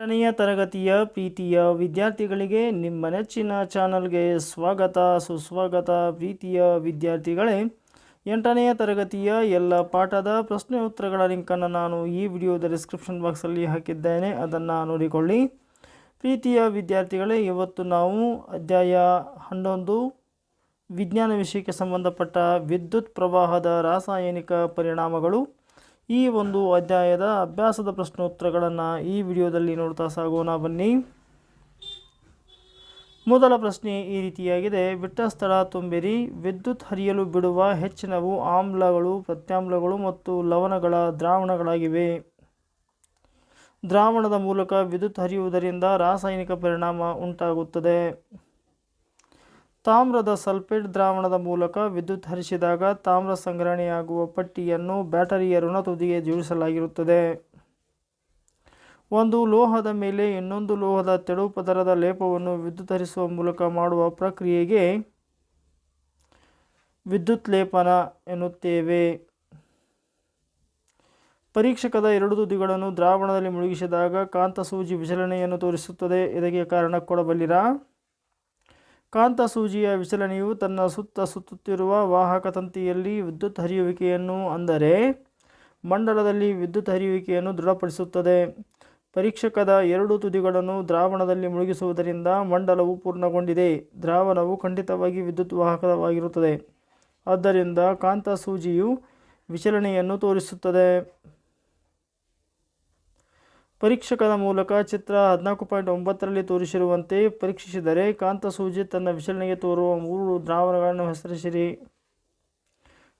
ಎರಡನೆಯ ತರಗತಿಯ ಪ್ರೀತಿಯ ವಿದ್ಯಾರ್ಥಿಗಳಿಗೆ ನಿಮ್ಮ ನೆಚ್ಚಿನ ಚಾನಲ್ಗೆ ಸ್ವಾಗತ, ಸುಸ್ವಾಗತ ಪ್ರೀತಿಯ ವಿದ್ಯಾರ್ಥಿಗಳೇ. ಎಂಟನೆಯ ತರಗತಿಯ ಎಲ್ಲ ಪಾಠದ ಪ್ರಶ್ನೆ ಉತ್ತರಗಳ ಲಿಂಕನ್ನು ನಾನು ಈ ವಿಡಿಯೋದ ಡಿಸ್ಕ್ರಿಪ್ಷನ್ ಬಾಕ್ಸಲ್ಲಿ ಹಾಕಿದ್ದೇನೆ, ಅದನ್ನು ನೋಡಿಕೊಳ್ಳಿ. ಪ್ರೀತಿಯ ವಿದ್ಯಾರ್ಥಿಗಳೇ, ಇವತ್ತು ನಾವು ಅಧ್ಯಾಯ ಹನ್ನೊಂದು, ವಿಜ್ಞಾನ ವಿಷಯಕ್ಕೆ ಸಂಬಂಧಪಟ್ಟ ವಿದ್ಯುತ್ ಪ್ರವಾಹದ ರಾಸಾಯನಿಕ ಪರಿಣಾಮಗಳು. ಈ ಒಂದು ಅಧ್ಯಾಯದ ಅಭ್ಯಾಸದ ಪ್ರಶ್ನೋತ್ತರಗಳನ್ನು ಈ ವಿಡಿಯೋದಲ್ಲಿ ನೋಡ್ತಾ ಸಾಗೋಣ ಬನ್ನಿ. ಮೊದಲ ಪ್ರಶ್ನೆ ಈ ರೀತಿಯಾಗಿದೆ. ಬಿಟ್ಟ ಸ್ಥಳ ತುಂಬಿರಿ. ವಿದ್ಯುತ್ ಹರಿಯಲು ಬಿಡುವ ಹೆಚ್ಚಿನವು ಆಮ್ಲಗಳು, ಪ್ರತ್ಯಾಮ್ಲಗಳು ಮತ್ತು ಲವಣಗಳ ದ್ರಾವಣಗಳಾಗಿವೆ. ದ್ರಾವಣದ ಮೂಲಕ ವಿದ್ಯುತ್ ಹರಿಯುವುದರಿಂದ ರಾಸಾಯನಿಕ ಪರಿಣಾಮ ಉಂಟಾಗುತ್ತದೆ. ತಾಮ್ರದ ಸಲ್ಫೇಟ್ ದ್ರಾವಣದ ಮೂಲಕ ವಿದ್ಯುತ್ ಹರಿಸಿದಾಗ ತಾಮ್ರ ಸಂಗ್ರಹಣೆಯಾಗುವ ಪಟ್ಟಿಯನ್ನು ಬ್ಯಾಟರಿಯ ಋಣ ತುದಿಗೆ ಜೋಡಿಸಲಾಗಿರುತ್ತದೆ. ಒಂದು ಲೋಹದ ಮೇಲೆ ಇನ್ನೊಂದು ಲೋಹದ ತೆಳು ಪದರದ ಲೇಪವನ್ನು ವಿದ್ಯುತ್ ಹರಿಸುವ ಮೂಲಕ ಮಾಡುವ ಪ್ರಕ್ರಿಯೆಗೆ ವಿದ್ಯುತ್ ಲೇಪನ ಎನ್ನುತ್ತೇವೆ. ಪರೀಕ್ಷಕದ ಎರಡು ತುದಿಗಳನ್ನು ದ್ರಾವಣದಲ್ಲಿ ಮುಳುಗಿಸಿದಾಗ ಕಾಂತ ಸೂಜಿ ವಿಚಲನೆಯನ್ನು ತೋರಿಸುತ್ತದೆ. ಇದಕ್ಕೆ ಕಾರಣ ಕೊಡಬಲ್ಲಿರಾ? ಕಾಂತ ಸೂಜಿಯ ವಿಚಲನೆಯು ತನ್ನ ಸುತ್ತ ಸುತ್ತುತ್ತಿರುವ ವಾಹಕ ತಂತಿಯಲ್ಲಿ ವಿದ್ಯುತ್ ಹರಿಯುವಿಕೆಯನ್ನು ಅಂದರೆ ಮಂಡಲದಲ್ಲಿ ವಿದ್ಯುತ್ ಹರಿಯುವಿಕೆಯನ್ನು ದೃಢಪಡಿಸುತ್ತದೆ. ಪರೀಕ್ಷಕದ ಎರಡು ತುದಿಗಳನ್ನು ದ್ರಾವಣದಲ್ಲಿ ಮುಳುಗಿಸುವುದರಿಂದ ಮಂಡಲವು ಪೂರ್ಣಗೊಂಡಿದೆ. ದ್ರಾವಣವು ಖಂಡಿತವಾಗಿ ವಿದ್ಯುತ್ ವಾಹಕವಾಗಿರುತ್ತದೆ. ಆದ್ದರಿಂದ ಕಾಂತ ಸೂಜಿಯು ವಿಚಲನೆಯನ್ನು ತೋರಿಸುತ್ತದೆ. ಪರೀಕ್ಷಕದ ಮೂಲಕ ಚಿತ್ರ ಹದಿನಾಲ್ಕು ಪಾಯಿಂಟ್ ಒಂಬತ್ತರಲ್ಲಿ ತೋರಿಸಿರುವಂತೆ ಪರೀಕ್ಷಿಸಿದರೆ ಕಾಂತ ಸೂಜಿ ತನ್ನ ವಿಚಲನೆಗೆ ತೋರುವ ಮೂರು ದ್ರಾವಣಗಳನ್ನು ಹೆಸರಿಸಿರಿ.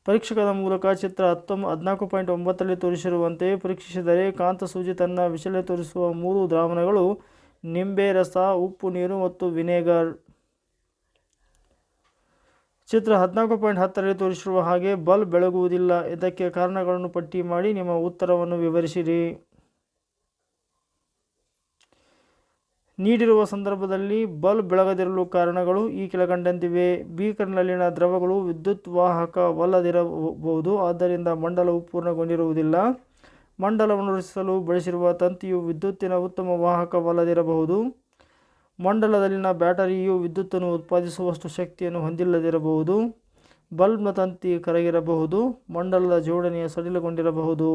ಪರೀಕ್ಷಕದ ಮೂಲಕ ಚಿತ್ರ ಹತ್ತೊಂಬ ಹದಿನಾಲ್ಕು ಪಾಯಿಂಟ್ ಒಂಬತ್ತರಲ್ಲಿ ತೋರಿಸಿರುವಂತೆ ಪರೀಕ್ಷಿಸಿದರೆ ಕಾಂತ ಸೂಜಿ ತನ್ನ ವಿಚಲನೆ ತೋರಿಸುವ ಮೂರು ದ್ರಾವಣಗಳು ನಿಂಬೆ, ರಸ, ಉಪ್ಪು, ನೀರು ಮತ್ತು ವಿನೆಗರ್. ಚಿತ್ರ ಹದಿನಾಲ್ಕು ಪಾಯಿಂಟ್ ಹತ್ತರಲ್ಲಿ ತೋರಿಸಿರುವ ಹಾಗೆ ಬಲ್ಬ್ ಬೆಳಗುವುದಿಲ್ಲ. ಇದಕ್ಕೆ ಕಾರಣಗಳನ್ನು ಪಟ್ಟಿ ಮಾಡಿ ನಿಮ್ಮ ಉತ್ತರವನ್ನು ವಿವರಿಸಿರಿ. ನೀಡಿರುವ ಸಂದರ್ಭದಲ್ಲಿ ಬಲ್ಬ್ ಬೆಳಗದಿರಲು ಕಾರಣಗಳು ಈ ಕೆಳಕಂಡಂತಿವೆ ಬೀಕರ್ನಲ್ಲಿನ ದ್ರವಗಳು ವಿದ್ಯುತ್ ವಾಹಕವಲ್ಲದಿರಬಹುದು, ಆದ್ದರಿಂದ ಮಂಡಲವು ಪೂರ್ಣಗೊಂಡಿರುವುದಿಲ್ಲ. ಮಂಡಲವನ್ನು ರಚಿಸಲು ಬಳಸಿರುವ ತಂತಿಯು ವಿದ್ಯುತ್ತಿನ ಉತ್ತಮ ವಾಹಕವಲ್ಲದಿರಬಹುದು. ಮಂಡಲದಲ್ಲಿನ ಬ್ಯಾಟರಿಯು ವಿದ್ಯುತ್ತನ್ನು ಉತ್ಪಾದಿಸುವಷ್ಟು ಶಕ್ತಿಯನ್ನು ಹೊಂದಿಲ್ಲದಿರಬಹುದು. ಬಲ್ಬ್ನ ತಂತಿ ಕರಗಿರಬಹುದು, ಮಂಡಲದ ಜೋಡಣೆಯ ಸಡಿಲಗೊಂಡಿರಬಹುದು.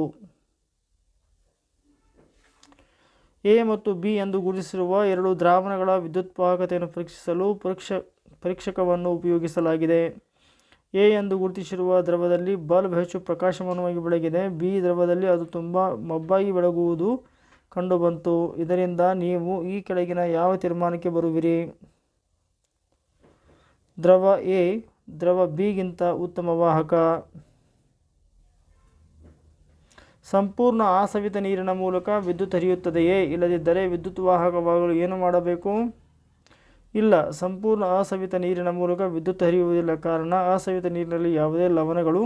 ಎ ಮತ್ತು ಬಿ ಎಂದು ಗುರುತಿಸಿರುವ ಎರಡು ದ್ರಾವಣಗಳ ವಿದ್ಯುತ್ ವಾಹಕತೆಯನ್ನು ಪರೀಕ್ಷಿಸಲು ಪರೀಕ್ಷ, ಪರೀಕ್ಷಕವನ್ನು ಉಪಯೋಗಿಸಲಾಗಿದೆ. ಎ ಎಂದು ಗುರುತಿಸಿರುವ ದ್ರವದಲ್ಲಿ ಬಲ್ಬ್ ಹೆಚ್ಚು ಪ್ರಕಾಶಮಾನವಾಗಿ ಬೆಳಗಿದೆ. ಬಿ ದ್ರವದಲ್ಲಿ ಅದು ತುಂಬ ಮಬ್ಬಾಗಿ ಬೆಳಗುವುದು ಕಂಡುಬಂತು. ಇದರಿಂದ ನೀವು ಈ ಕೆಳಗಿನ ಯಾವ ತೀರ್ಮಾನಕ್ಕೆ ಬರುವಿರಿ? ದ್ರವ ಎ, ದ್ರವ ಬಿಗಿಂತ ಉತ್ತಮ ವಾಹಕ. ಸಂಪೂರ್ಣ ಆಸವಿತ ನೀರಿನ ಮೂಲಕ ವಿದ್ಯುತ್ ಹರಿಯುತ್ತದೆಯೇ? ಇಲ್ಲದಿದ್ದರೆ ವಿದ್ಯುತ್ ವಾಹಕವಾಗಲು ಏನು ಮಾಡಬೇಕು? ಇಲ್ಲ, ಸಂಪೂರ್ಣ ಆಸವಿತ ನೀರಿನ ಮೂಲಕ ವಿದ್ಯುತ್ ಹರಿಯುವುದಿಲ್ಲ. ಕಾರಣ, ಆಸವಿತ ನೀರಿನಲ್ಲಿ ಯಾವುದೇ ಲವಣಗಳು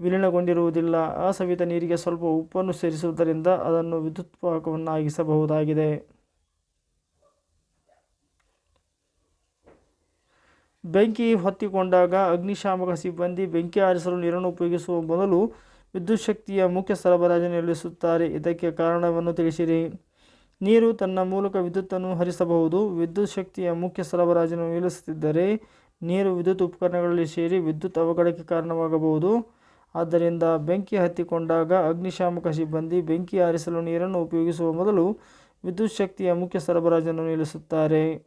ವಿಲೀನಗೊಂಡಿರುವುದಿಲ್ಲ. ಆಸವಿತ ನೀರಿಗೆ ಸ್ವಲ್ಪ ಉಪ್ಪನ್ನು ಸೇರಿಸುವುದರಿಂದ ಅದನ್ನು ವಿದ್ಯುತ್ ವಾಹಕವನ್ನಾಗಿಸಬಹುದಾಗಿದೆ. ಬೆಂಕಿ ಹೊತ್ತಿಕೊಂಡಾಗ ಅಗ್ನಿಶಾಮಕ ಸಿಬ್ಬಂದಿ ಬೆಂಕಿ ಆರಿಸಲು ನೀರನ್ನು ಉಪಯೋಗಿಸುವ ಮೊದಲು ವಿದ್ಯುತ್ ಶಕ್ತಿಯ ಮುಖ್ಯ ಸರಬರಾಜು ನಿಲ್ಲಿಸುತ್ತಾರೆ. ಇದಕ್ಕೆ ಕಾರಣವನ್ನು ತಿಳಿಸಿರಿ. ನೀರು ತನ್ನ ಮೂಲಕ ವಿದ್ಯುತ್ತನ್ನು ಹರಿಸಬಹುದು. ವಿದ್ಯುತ್ ಶಕ್ತಿಯ ಮುಖ್ಯ ಸರಬರಾಜನ್ನು ನಿಲ್ಲಿಸುತ್ತಿದ್ದರೆ ನೀರು ವಿದ್ಯುತ್ ಉಪಕರಣಗಳಲ್ಲಿ ಸೇರಿ ವಿದ್ಯುತ್ ಅವಘಡಕ್ಕೆ ಕಾರಣವಾಗಬಹುದು. ಆದ್ದರಿಂದ ಬೆಂಕಿ ಹತ್ತಿಕೊಂಡಾಗ ಅಗ್ನಿಶಾಮಕ ಸಿಬ್ಬಂದಿ ಬೆಂಕಿ ಆರಿಸಲು ನೀರನ್ನು ಉಪಯೋಗಿಸುವ ಮೊದಲು ವಿದ್ಯುತ್ ಶಕ್ತಿಯ ಮುಖ್ಯ ಸರಬರಾಜನ್ನು ನಿಲ್ಲಿಸುತ್ತಾರೆ.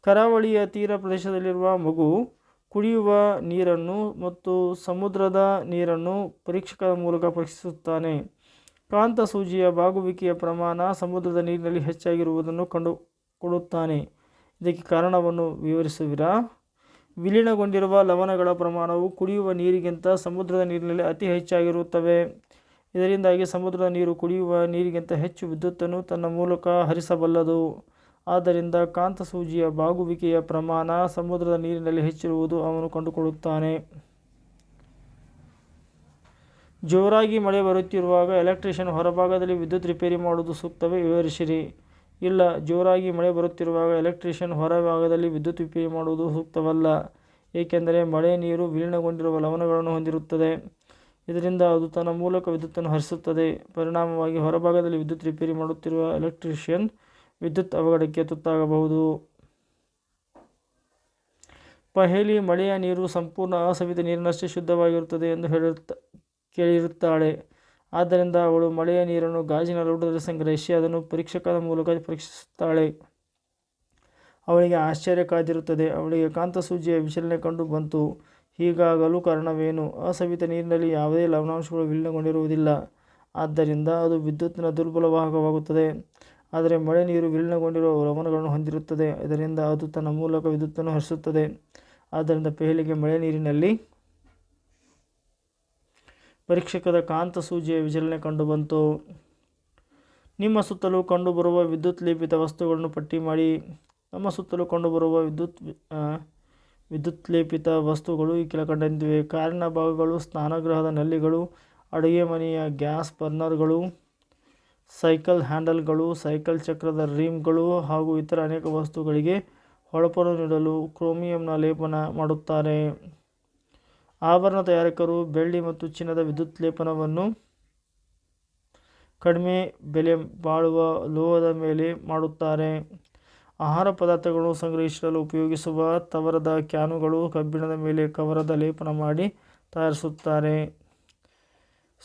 ಕರಾವಳಿಯ ತೀರ ಪ್ರದೇಶದಲ್ಲಿರುವ ಮಗು ಕುಡಿಯುವ ನೀರನ್ನು ಮತ್ತು ಸಮುದ್ರದ ನೀರನ್ನು ಪರೀಕ್ಷಕದ ಮೂಲಕ ಪರೀಕ್ಷಿಸುತ್ತಾನೆ. ಕಾಂತ ಸೂಜಿಯ ಬಾಗುವಿಕೆಯ ಪ್ರಮಾಣ ಸಮುದ್ರದ ನೀರಿನಲ್ಲಿ ಹೆಚ್ಚಾಗಿರುವುದನ್ನು ಕಂಡುಕೊಳ್ಳುತ್ತಾನೆ ಇದಕ್ಕೆ ಕಾರಣವನ್ನು ವಿವರಿಸುವಿರಾ? ವಿಲೀನಗೊಂಡಿರುವ ಲವಣಗಳ ಪ್ರಮಾಣವು ಕುಡಿಯುವ ನೀರಿಗಿಂತ ಸಮುದ್ರದ ನೀರಿನಲ್ಲಿ ಅತಿ ಹೆಚ್ಚಾಗಿರುತ್ತವೆ. ಇದರಿಂದಾಗಿ ಸಮುದ್ರದ ನೀರು ಕುಡಿಯುವ ನೀರಿಗಿಂತ ಹೆಚ್ಚು ವಿದ್ಯುತ್ತನ್ನು ತನ್ನ ಮೂಲಕ ಹರಿಸಬಲ್ಲದು. ಆದ್ದರಿಂದ ಕಾಂತಸೂಜಿಯ ಬಾಗುವಿಕೆಯ ಪ್ರಮಾಣ ಸಮುದ್ರದ ನೀರಿನಲ್ಲಿ ಹೆಚ್ಚಿರುವುದು ಅವನು ಕಂಡುಕೊಳ್ಳುತ್ತಾನೆ. ಜೋರಾಗಿ ಮಳೆ ಬರುತ್ತಿರುವಾಗ ಎಲೆಕ್ಟ್ರಿಷಿಯನ್ ಹೊರಭಾಗದಲ್ಲಿ ವಿದ್ಯುತ್ ರಿಪೇರಿ ಮಾಡುವುದು ಸೂಕ್ತವೇ? ವಿವರಿಸಿರಿ. ಇಲ್ಲ, ಜೋರಾಗಿ ಮಳೆ ಬರುತ್ತಿರುವಾಗ ಎಲೆಕ್ಟ್ರಿಷಿಯನ್ ಹೊರಭಾಗದಲ್ಲಿ ವಿದ್ಯುತ್ ರಿಪೇರಿ ಮಾಡುವುದು ಸೂಕ್ತವಲ್ಲ, ಏಕೆಂದರೆ ಮಳೆ ನೀರು ವಿಲೀನಗೊಂಡಿರುವ ಲವಣಗಳನ್ನು ಹೊಂದಿರುತ್ತದೆ. ಇದರಿಂದ ಅದು ತನ್ನ ಮೂಲಕ ವಿದ್ಯುತ್ತನ್ನು ಹರಿಸುತ್ತದೆ. ಪರಿಣಾಮವಾಗಿ ಹೊರಭಾಗದಲ್ಲಿ ವಿದ್ಯುತ್ ರಿಪೇರಿ ಮಾಡುತ್ತಿರುವ ಎಲೆಕ್ಟ್ರಿಷಿಯನ್ ವಿದ್ಯುತ್ ಅವಘಡಕ್ಕೆ ತುತ್ತಾಗಬಹುದು. ಪಹೇಲಿ, ಮಳೆಯ ನೀರು ಸಂಪೂರ್ಣ ಅಸವಿತ ನೀರಿನಷ್ಟೇ ಶುದ್ಧವಾಗಿರುತ್ತದೆ ಎಂದು ಹೇಳಿರುತ್ತ ಕೇಳಿರುತ್ತಾಳೆ. ಆದ್ದರಿಂದ ಅವಳು ಮಳೆಯ ನೀರನ್ನು ಗಾಜಿನ ಲೋಟದಲ್ಲಿ ಸಂಗ್ರಹಿಸಿ ಅದನ್ನು ಪರೀಕ್ಷಕದ ಮೂಲಕ ಪರೀಕ್ಷಿಸುತ್ತಾಳೆ. ಅವಳಿಗೆ ಆಶ್ಚರ್ಯ ಕಾದಿರುತ್ತದೆ. ಅವಳಿಗೆ ಕಾಂತಸೂಜಿಯ ವಿಚಲನೆ ಕಂಡು ಬಂತು. ಹೀಗಾಗಲು ಕಾರಣವೇನು? ಅಸವಿತ ನೀರಿನಲ್ಲಿ ಯಾವುದೇ ಲವಣಾಂಶಗಳು ವಿಲೀನಗೊಂಡಿರುವುದಿಲ್ಲ. ಆದ್ದರಿಂದ ಅದು ವಿದ್ಯುತ್ತಿನ ದುರ್ಬಲ ವಾಹಕವಾಗುತ್ತದೆ ಆದರೆ ಮಳೆ ನೀರು ವಿಲೀನಗೊಂಡಿರುವ ಲವಣಗಳನ್ನು ಹೊಂದಿರುತ್ತದೆ. ಇದರಿಂದ ಅದು ತನ್ನ ಮೂಲಕ ವಿದ್ಯುತ್ತನ್ನು ಹರಿಸುತ್ತದೆ. ಆದ್ದರಿಂದ ಪೆಹಲಿಗೆ ಮಳೆ ನೀರಿನಲ್ಲಿ ಪರೀಕ್ಷಕದ ಕಾಂತ ಸೂಜಿಯ ವಿಚಲನೆ ಕಂಡುಬಂತು. ನಿಮ್ಮ ಸುತ್ತಲೂ ಕಂಡುಬರುವ ವಿದ್ಯುತ್ ಲೇಪಿತ ವಸ್ತುಗಳನ್ನು ಪಟ್ಟಿ ಮಾಡಿ. ನಮ್ಮ ಸುತ್ತಲೂ ಕಂಡುಬರುವ ವಿದ್ಯುತ್ ವಿದ್ಯುತ್ ಲೇಪಿತ ವಸ್ತುಗಳು ಈ ಕೆಳಕಂಡಂತಿವೆ ಕಾರಿನ ಭಾಗಗಳು, ಸ್ನಾನಗೃಹದ ನಲ್ಲಿಗಳು, ಅಡುಗೆ ಮನೆಯ ಗ್ಯಾಸ್ ಬರ್ನರ್ಗಳು ಸೈಕಲ್ ಹ್ಯಾಂಡಲ್ಗಳು, ಸೈಕಲ್ ಚಕ್ರದ ರೀಮ್ಗಳು ಹಾಗೂ ಇತರ ಅನೇಕ ವಸ್ತುಗಳಿಗೆ ಹೊಳಪನ್ನು ನೀಡಲು ಕ್ರೋಮಿಯಂನ ಲೇಪನ ಮಾಡುತ್ತಾರೆ. ಆಭರಣ ತಯಾರಕರು ಬೆಳ್ಳಿ ಮತ್ತು ಚಿನ್ನದ ವಿದ್ಯುತ್ ಲೇಪನವನ್ನು ಕಡಿಮೆ ಬೆಲೆ ಬಾಳುವ ಲೋಹದ ಮೇಲೆ ಮಾಡುತ್ತಾರೆ. ಆಹಾರ ಪದಾರ್ಥಗಳನ್ನು ಸಂಗ್ರಹಿಸಲು ಉಪಯೋಗಿಸುವ ತವರದ ಕ್ಯಾನುಗಳು ಕಬ್ಬಿಣದ ಮೇಲೆ ಕವರದ ಲೇಪನ ಮಾಡಿ ತಯಾರಿಸುತ್ತಾರೆ.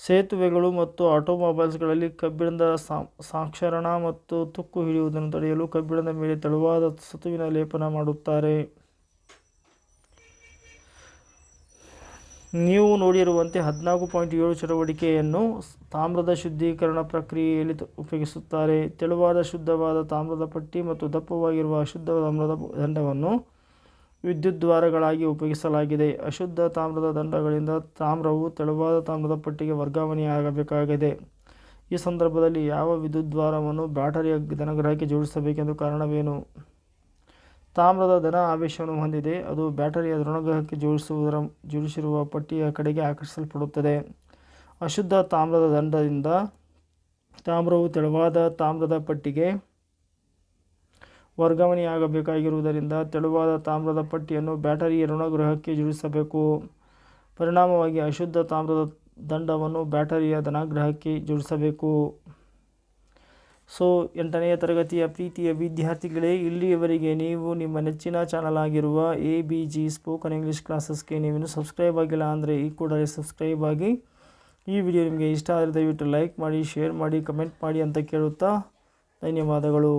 ಸೇತುವೆಗಳು ಮತ್ತು ಆಟೋಮೊಬೈಲ್ಸ್ಗಳಲ್ಲಿ ಕಬ್ಬಿಣದ ಸಾಕ್ಷರಣ ಮತ್ತು ತುಕ್ಕು ಹಿಡಿಯುವುದನ್ನು ತಡೆಯಲು ಕಬ್ಬಿಣದ ಮೇಲೆ ತೆಳುವಾದ ಸತುವಿನ ಲೇಪನ ಮಾಡುತ್ತಾರೆ. ನೀವು ನೋಡಿರುವಂತೆ ಹದಿನಾಲ್ಕು ಪಾಯಿಂಟ್ ಏಳು ಚಟುವಟಿಕೆಯನ್ನು ತಾಮ್ರದ ಶುದ್ಧೀಕರಣ ಪ್ರಕ್ರಿಯೆಯಲ್ಲಿ ಉಪಯೋಗಿಸುತ್ತಾರೆ. ತೆಳುವಾದ ಶುದ್ಧವಾದ ತಾಮ್ರದ ಪಟ್ಟಿ ಮತ್ತು ದಪ್ಪವಾಗಿರುವ ಅಶುದ್ಧ ತಾಮ್ರದ ದಂಡವನ್ನು ವಿದ್ಯುತ್ ದ್ವಾರಗಳಾಗಿ ಉಪಯೋಗಿಸಲಾಗಿದೆ. ಅಶುದ್ಧ ತಾಮ್ರದ ದಂಡಗಳಿಂದ ತಾಮ್ರವು ತೆಳುವಾದ ತಾಮ್ರದ ಪಟ್ಟಿಗೆ ವರ್ಗಾವಣೆಯಾಗಬೇಕಾಗಿದೆ. ಈ ಸಂದರ್ಭದಲ್ಲಿ ಯಾವ ವಿದ್ಯುತ್ ದ್ವಾರವನ್ನು ಬ್ಯಾಟರಿಯ ಧನಗ್ರಹಕ್ಕೆ ಜೋಡಿಸಬೇಕೆಂದು ಕಾರಣವೇನು? ತಾಮ್ರದ ಧನ ಆವೇಶವನ್ನು ಹೊಂದಿದೆ. ಅದು ಬ್ಯಾಟರಿಯ ಋಣಗ್ರಹಕ್ಕೆ ಜೋಡಿಸುವುದರ, ಜೋಡಿಸಿರುವ ಪಟ್ಟಿಯ ಕಡೆಗೆ ಆಕರ್ಷಿಸಲ್ಪಡುತ್ತದೆ. ಅಶುದ್ಧ ತಾಮ್ರದ ದಂಡದಿಂದ ತಾಮ್ರವು ತೆಳುವಾದ ತಾಮ್ರದ ಪಟ್ಟಿಗೆ ವರ್ಗಾವಣೆಯಾಗಬೇಕಾಗಿರುವುದರಿಂದ ತೆಳುವಾದ ತಾಮ್ರದ ಪಟ್ಟಿಯನ್ನು ಬ್ಯಾಟರಿಯ ಋಣಗೃಹಕ್ಕೆ ಜೋಡಿಸಬೇಕು. ಪರಿಣಾಮವಾಗಿ ಅಶುದ್ಧ ತಾಮ್ರದ ದಂಡವನ್ನು ಬ್ಯಾಟರಿಯ ಧನಗ್ರಹಕ್ಕೆ ಜೋಡಿಸಬೇಕು. ಸೊ, ಎಂಟನೆಯ ತರಗತಿಯ ಪ್ರೀತಿಯ ವಿದ್ಯಾರ್ಥಿಗಳೇ, ಇಲ್ಲಿಯವರೆಗೆ ನೀವು ನಿಮ್ಮ ನೆಚ್ಚಿನ ಚಾನಲ್ ಆಗಿರುವ A B G spoken English ಕ್ಲಾಸಸ್ಗೆ ನೀವೇನು ಸಬ್ಸ್ಕ್ರೈಬ್ ಆಗಿಲ್ಲ ಅಂದರೆ ಈ ಕೂಡಲೇ ಸಬ್ಸ್ಕ್ರೈಬ್ ಆಗಿ, ಈ ವಿಡಿಯೋ ನಿಮಗೆ ಇಷ್ಟ ಆದರೆ ದಯವಿಟ್ಟು ಲೈಕ್ ಮಾಡಿ ಶೇರ್ ಮಾಡಿ ಕಮೆಂಟ್ ಮಾಡಿ ಅಂತ ಕೇಳುತ್ತಾ ಧನ್ಯವಾದಗಳು.